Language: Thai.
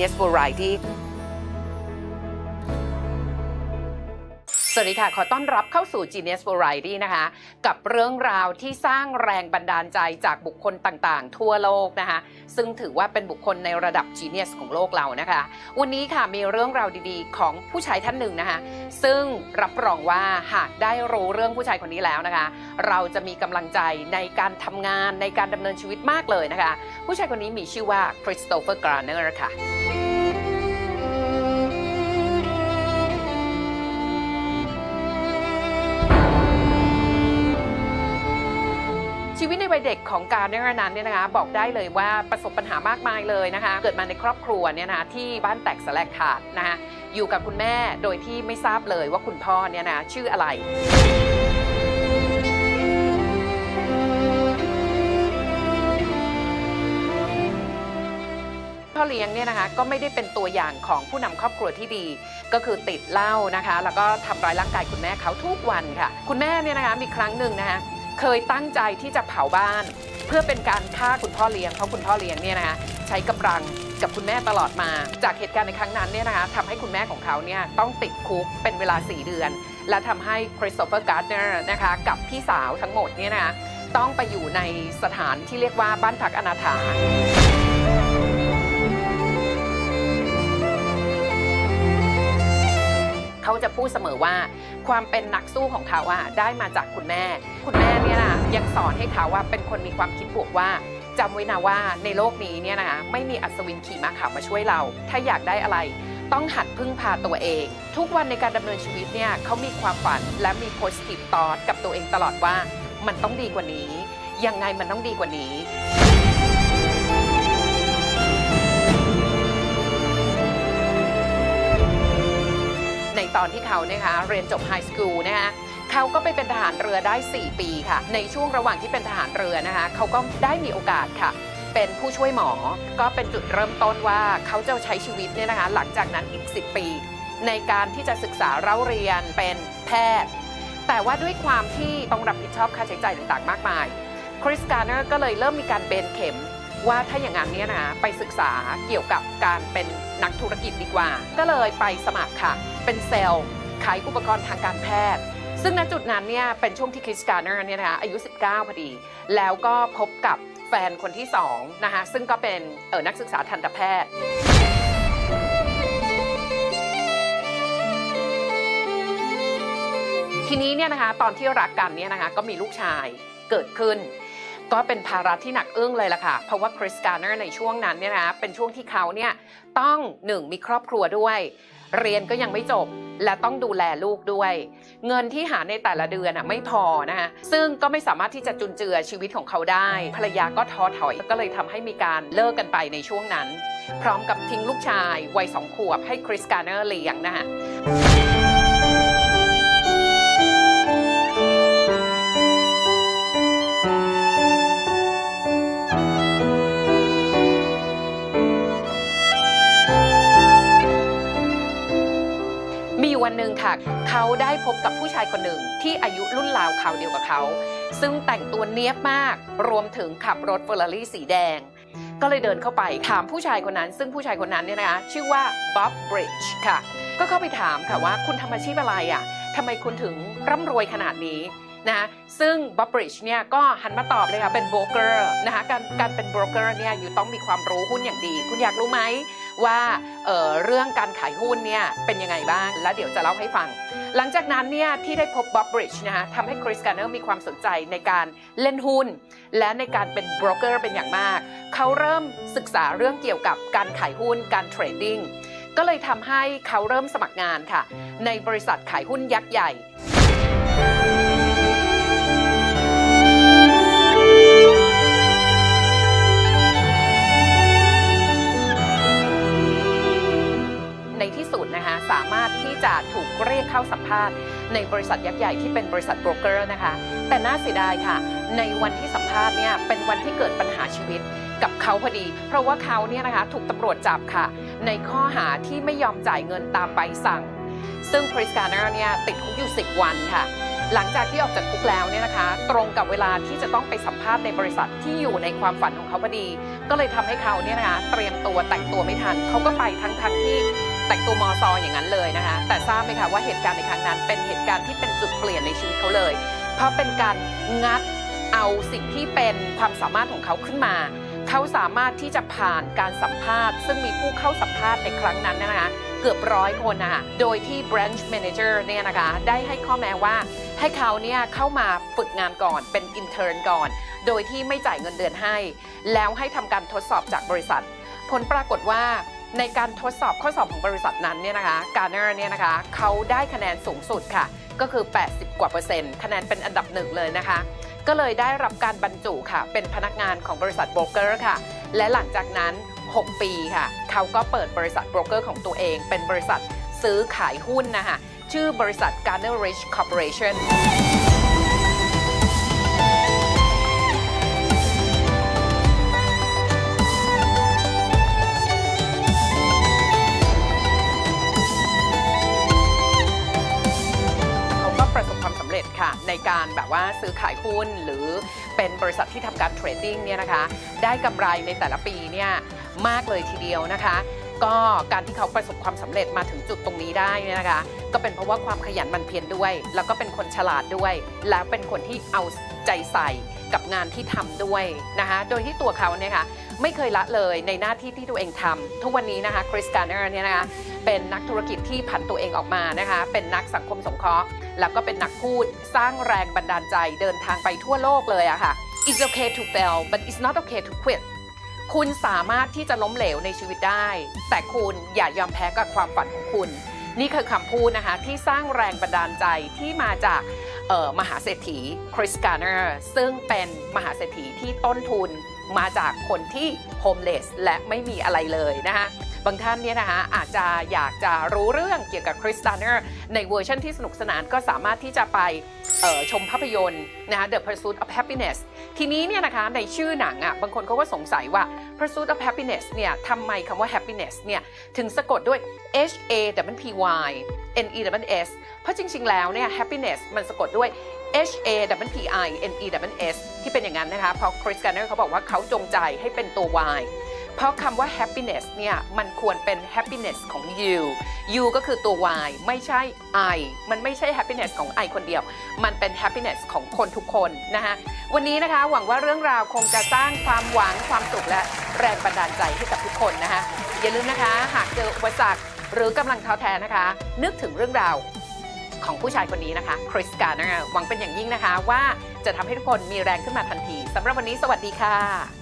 Genius Variety สวัสดีค่ะ ขอต้อนรับเข้าสู่ Genius Variety นะคะ กับเรื่องราวที่สร้างแรงบันดาลใจจากบุคคลต่างๆ ทั่วโลกนะคะ ซึ่งถือว่าเป็นบุคคลในระดับ Genius ของโลกเรานะคะ วันนี้ค่ะมีเรื่องราวดีๆ ของผู้ชายท่านหนึ่งนะคะ ซึ่งรับรองว่าหากได้รู้เรื่องผู้ชายคนนี้แล้วนะคะ เราจะมีกำลังใจในการทำงานในการดำเนินชีวิตมากเลยนะคะ ผู้ชายคนนี้มีชื่อว่าคริสโตเฟอร์กราเนอร์ค่ะ ชีวิตในวัยเด็กของการเนรนันเนี่ยนะคะบอกได้เลยว่าประสบปัญหามากมายเลยนะคะ เกิดมาในครอบครัวเนี่ยนะคะที่บ้านแตกสลายขาดนะคะอยู่กับคุณแม่โดยที่ไม่ทราบเลยว่าคุณพ่อเนี่ยนะชื่ออะไรพ่อเลี้ยงเนี่ยนะคะก็ไม่ได้เป็นตัวอย่างของผู้นำครอบครัวที่ดี ก็คือติดเหล้านะคะ แล้วก็ทำร้ายร่างกายคุณแม่เขาทุกวันค่ะ คุณแม่เนี่ยนะคะมีครั้งหนึ่งนะคะ เคยตั้งใจที่จะเผาบ้าน เพื่อเป็นการฆ่าคุณพ่อเลี้ยงเพราะคุณพ่อเลี้ยงเนี่ยนะคะใช้กำลังกับคุณแม่ตลอดมา จากเหตุการณ์ในครั้งนั้นเนี่ยนะคะทำให้คุณแม่ของเขาเนี่ยต้องติดคุกเป็นเวลา 4 เดือน และทำให้คริสโตเฟอร์การ์ดเนอร์นะคะกับพี่สาวทั้งหมดเนี่ยนะคะต้องไปอยู่ในสถานที่เรียกว่าบ้านพักอนาถา เขาจะพูดเสมอว่า ความเป็นนักสู้ของเขาอะได้มาจากคุณแม่ คุณแม่เนี่ยนะยังสอนให้เขาว่าเป็นคนมีความคิดบวกว่าจำไว้นะว่าในโลกนี้เนี่ยนะไม่มีอัศวินขี่ม้าขาวมาช่วยเรา ถ้าอยากได้อะไรต้องหัดพึ่งพาตัวเอง ทุกวันในการดำเนินชีวิตเนี่ยเขามีความฝันและมี positive thought กับตัวเองตลอดว่า มันต้องดีกว่านี้ ยังไงมันต้องดีกว่านี้ ตอนที่เขาเนี่ยคะเรียนจบไฮสคูลนะคะเขาก็ไปเป็นทหารเรือได้ 4 ปีค่ะ ในช่วงระหว่างที่เป็นทหารเรือนะคะเขาก็ได้มีโอกาสค่ะ เป็นผู้ช่วยหมอ ก็เป็นจุดเริ่มต้นว่าเขาจะใช้ชีวิตเนี่ยนะคะหลังจากนั้นอีก 10 ปี ในการที่จะศึกษาเล่าเรียนเป็นแพทย์ แต่ว่าด้วยความที่ต้องรับผิดชอบค่าใช้จ่ายต่างๆ มากมายคริสการ์เนอร์ก็เลยเริ่มมีการเบนเข็มว่าถ้าอย่างนั้นเนี่ยนะไปศึกษาเกี่ยวกับการเป็น นักธุรกิจดีกว่า ก็เลยไปสมัครค่ะ เป็นเซลล์ขายอุปกรณ์ทางการแพทย์ ซึ่งณจุดนั้นเนี่ยเป็นช่วงที่คริสการ์เนอร์เนี่ยนะคะอายุ 19 พอดี แล้วก็พบกับแฟนคนที่2นะคะซึ่งก็เป็นเออนักศึกษาทันตแพทย์ทีนี้เนี่ยนะคะตอนที่รักกันเนี่ยนะคะก็มีลูกชายเกิดขึ้น ก็เป็นภาระที่หนักอึ้งเลยล่ะค่ะ เพราะว่าคริสการ์เนอร์ในช่วงนั้นเนี่ยนะเป็นช่วงที่เขาเนี่ยต้องหนึ่งมีครอบครัวด้วย เรียนก็ยังไม่จบและต้องดูแลลูกด้วย เงินที่หาในแต่ละเดือนอะไม่พอนะคะซึ่งก็ไม่สามารถที่จะจุนเจือชีวิตของเขาได้ ภรรยาก็ท้อถอยก็เลยทำให้มีการเลิกกันไปในช่วงนั้น พร้อมกับทิ้งลูกชายวัยสองขวบให้คริสการ์เนอร์เลี้ยงนะคะ ค่ะเขาได้พบกับผู้ชายคนหนึ่งที่อายุรุ่นราวคราเดียวกับเขา ซึ่งแต่งตัวเนี้ยบมาก รวมถึงขับรถเฟอร์รารี่สีแดง ก็เลยเดินเข้าไปถามผู้ชายคนนั้น ซึ่งผู้ชายคนนั้นเนี่ยนะคะชื่อว่าบ๊อบบริดจ์ค่ะ ก็เข้าไปถามค่ะว่าคุณทำอาชีพอะไรอะทำไมคุณถึงร่ำรวยขนาดนี้นะคะซึ่งบ๊อบบริดจ์เนี่ยก็หันมาตอบเลยค่ะเป็นโบรกเกอร์นะคะการการเป็นโบรกเกอร์เนี่ยอยู่ต้องมีความรู้หุ้นอย่างดี คุณอยากรู้ไหม ว่าเเรื่องการขายหุ้นเนี่ยเป็นยังไงบ้าง แล้วเดี๋ยวจะเล่าให้ฟัง หลังจากนั้นเนี่ยที่ได้พบบ๊อบบริดจ์นะคะทำให้คริสการ์เนอร์มีความสนใจในการเล่นหุ้น และในการเป็นบรกเกอร์เป็นอย่างมาก เขาเริ่มศึกษาเรื่องเกี่ยวกับการขายหุ้นการเทรดดิ้งก็เลยทำให้เขาเริ่มสมัครงานค่ะ ในบริษัทขายหุ้นยักษ์ใหญ่าสัมภาษณ์ในบริษัทยักษ์ใหญ่ที่เป็นบริษัทโบรกเกอร์นะคะ แต่น่าเสียดายค่ะ ในวันที่สัมภาษณ์เนี่ยเป็นวันที่เกิดปัญหาชีวิตกับเขาพอดี เพราะว่าเขาเนี่ยนะคะถูกตำรวจจับค่ะ ในข้อหาที่ไม่ยอมจ่ายเงินตามใบสั่ง ซึ่งคริสการ์เนอร์เนี่ยติดคุกอยู่ 10 วันค่ะหลังจากที่ออกจากคุกแล้วเนี่ยนะคะ ตรงกับเวลาที่จะต้องไปสัมภาษณ์ในบริษัทที่อยู่ในความฝันของเขาพอดี ก็เลยทำให้เขาเนี่ยนะคะเตรียมตัวแต่งตัวไม่ทัน เขาก็ไปทั้งทั้งที่ แต่งตัวมอซออย่างนั้นเลยนะคะ แต่ทราบไหมคะว่าเหตุการณ์ในครั้งนั้น เป็นเหตุการณ์ที่เป็นจุดเปลี่ยนในชีวิตเขาเลย เพราะเป็นการงัดเอาสิ่งที่เป็นความสามารถของเขาขึ้นมา เขาสามารถที่จะผ่านการสัมภาษณ์ ซึ่งมีผู้เข้าสัมภาษณ์ในครั้งนั้นนะคะเกือบร้อยคนนะคะโดยที่ branch manager เนี่ยนะคะได้ให้ข้อแม้ว่าให้เขาเนี่ยเข้ามาฝึกงานก่อนเป็น intern ก่อน โดยที่ไม่จ่ายเงินเดือนให้ แล้วให้ทำการทดสอบจากบริษัท ผลปรากฏว่า ในการทดสอบข้อสอบของบริษัทนั้นเนี่ยนะคะ Gartner เนี่ยนะคะเขาได้คะแนนสูงสุดค่ะ ก็คือ 80 กว่าเปอร์เซ็นต์คะแนนเป็นอันดับหนึ่งเลยนะคะ ก็เลยได้รับการบรรจุค่ะ เป็นพนักงานของบริษัทโบรกเกอร์ค่ะ และหลังจากนั้น 6 ปีค่ะ เขาก็เปิดบริษัทโบรกเกอร์ของตัวเอง เป็นบริษัทซื้อขายหุ้นนะคะชื่อบริษัท Garner Rich Corporation สำเร็จค่ะในการแบบว่าซื้อขายหุ้นหรือเป็นบริษัทที่ทำการเทรดดิ้งเนี่ยนะคะ ได้กำไรในแต่ละปีเนี่ยมากเลยทีเดียวนะคะ ก็การที่เขาประสบความสำเร็จมาถึงจุดตรงนี้ได้เนี่ยนะคะ ก็เป็นเพราะว่าความขยันมันเพียรด้วย แล้วก็เป็นคนฉลาดด้วย แล้วเป็นคนที่เอาใจใส่กับงานที่ทำด้วยนะคะ โดยที่ตัวเขาเนี่ยค่ะไม่เคยละเลยในหน้าที่ที่ตัวเองทำทุกวันนี้นะคะคริสการ์เนอร์เนี่ยนะคะเป็นนักธุรกิจที่ผันตัวเองออกมานะคะ เป็นนักสังคมสงเคราะห์ แล้วก็เป็นนักพูดสร้างแรงบันดาลใจเดินทางไปทั่วโลกเลยอะค่ะ It's okay to fail but it's not okay to quit คุณสามารถที่จะล้มเหลวในชีวิตได้ แต่คุณอย่ายอมแพ้กับความฝันของคุณ นี่คือคำพูดนะคะที่สร้างแรงบันดาลใจที่มาจากเอ่อมหาเศรษฐีคริสการ์เนอร์ซึ่งเป็นมหาเศรษฐีที่ต้นทุนมาจากคนที่โฮมเลสและไม่มีอะไรเลยนะคะ บางท่านเนี่ยนะคะอาจจะอยากจะรู้เรื่องเกี่ยวกับคริสการ์เนอร์ในเวอร์ชันที่สนุกสนานก็สามารถที่จะไปชมภาพยนตร์นะคะ The Pursuit of Happiness ทีนี้เนี่ยนะคะในชื่อหนังอะบางคนเขาก็สงสัยว่า Pursuit of Happiness เนี่ยทำไมคำว่า happiness เนี่ยถึงสะกดด้วย H A W P Y N E W S เพราะจริง ๆ แล้วเนี่ย happiness มันสะกดด้วย H A W P I N E W S ที่เป็นอย่างนั้นนะคะ เพราะ Chris Garner เขาบอกว่าเขาจงใจให้เป็นตัว Y เพราะคำว่า happiness เนี่ย มันควรเป็น happiness ของ you you ก็คือตัว Y ไม่ใช่ I มันไม่ใช่ happiness ของ I คนเดียว มันเป็น happiness ของคนทุกคนนะคะวันนี้นะคะหวังว่าเรื่องราวคงจะสร้างความหวังความสุขและแรงบันดาลใจให้กับทุกคนนะคะอย่าลืมนะคะ หากเจออุปสรรคหรือกำลังท้อแท้นะคะ นึกถึงเรื่องราวของผู้ชายคนนี้นะคะคริสการ์นอร์หวังเป็นอย่างยิ่งนะคะว่าจะทำให้ทุกคนมีแรงขึ้นมาทันทีสำหรับวันนี้สวัสดีค่ะ